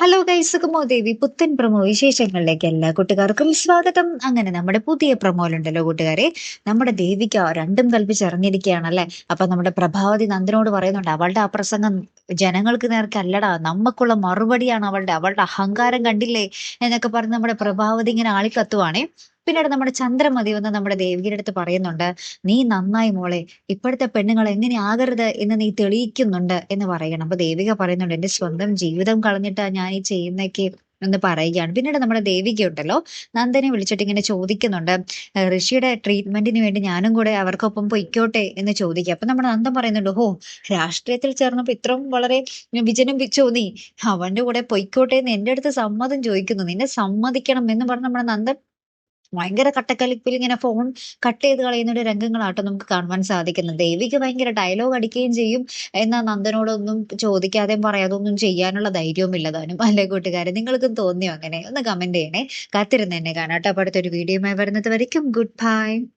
Hello guys ദേവി പുത്തൻ promo വിശേഷങ്ങളിലേക്ക് എല്ലാ കൂട്ടുകാർക്കും സ്വാഗതം. അങ്ങനെ നമ്മുടെ പുതിയ പ്രമോയിലുണ്ടല്ലോ കൂട്ടുകാരെ. നമ്മുടെ ദേവിക്ക് രണ്ടും കൽപ്പിച്ചിറങ്ങിയിരിക്കുകയാണല്ലേ? അപ്പൊ നമ്മുടെ പ്രഭാവതി നന്ദനോട് പറയുന്നുണ്ട് അവളുടെ ആ പ്രസംഗം ജനങ്ങൾക്ക് നേർക്ക് അല്ലടാ നമുക്കുള്ള മറുപടിയാണ് അവളുടെ അവളുടെ അഹങ്കാരം കണ്ടില്ലേ? എന്നൊക്കെ പറഞ്ഞ് നമ്മുടെ പ്രഭാവതി ഇങ്ങനെ ആളിക്കത്തുവാണേ. പിന്നീട് നമ്മുടെ ചന്ദ്രമതി വന്ന് നമ്മുടെ ദേവിയുടെ അടുത്ത് പറയുന്നുണ്ട് നീ നന്നായി മോളെ ഇപ്പോഴത്തെ പെണ്ണുങ്ങൾ എങ്ങനെ ആകരുത് എന്ന് നീ തെളിയിക്കുന്നുണ്ട് എന്ന് പറയണം. അപ്പൊ ദേവിക പറയുന്നുണ്ട് എന്റെ സ്വന്തം ജീവിതം കളഞ്ഞിട്ടാ ഞാൻ ഈ ചെയ്യുന്നൊക്കെ എന്ന് പറയുകയാണ്. പിന്നീട് നമ്മുടെ ദേവിക ഉണ്ടല്ലോ നന്ദനെ വിളിച്ചിട്ട് ഇങ്ങനെ ചോദിക്കുന്നുണ്ട് ഋഷിയുടെ ട്രീറ്റ്മെന്റിന് വേണ്ടി ഞാനും കൂടെ അവർക്കൊപ്പം പൊയ്ക്കോട്ടെ? എന്ന് ചോദിക്കുക. അപ്പൊ നമ്മുടെ നന്ദൻ പറയുന്നുണ്ട് ഓ രാഷ്ട്രീയത്തിൽ ചേർന്നപ്പോ ഇത്രയും വളരെ വിജനം നീ? അവന്റെ കൂടെ പൊയ്ക്കോട്ടെ എന്ന് എന്റെ അടുത്ത് സമ്മതം ചോദിക്കുന്നു. നിന്നെ സമ്മതിക്കണം എന്ന് പറഞ്ഞ് നമ്മുടെ നന്ദൻ ഭയങ്കര കട്ടക്കലിപ്പിൽ ഇങ്ങനെ ഫോൺ കട്ട് ചെയ്ത് കളയുന്ന ഒരു രംഗങ്ങളാട്ടോ നമുക്ക് കാണുവാൻ സാധിക്കുന്നത്. ദേവിക്ക് ഭയങ്കര ഡയലോഗ് അടിക്കുകയും ചെയ്യും. എന്നാൽ നന്ദനോടൊന്നും ചോദിക്കാതെയും പറയാതൊന്നും ചെയ്യാനുള്ള ധൈര്യവും ഇല്ലതാനും അല്ലെ കൂട്ടുകാരെ? നിങ്ങൾക്കും തോന്നിയോ അങ്ങനെ? ഒന്ന് കമന്റ് ചെയ്യണേ. കാത്തിരുന്ന് തന്നെ കാണാട്ടോ. അപ്പൊ അടുത്തൊരു വീഡിയോയുമായി വരുന്നത് വരയ്ക്കും. Good bye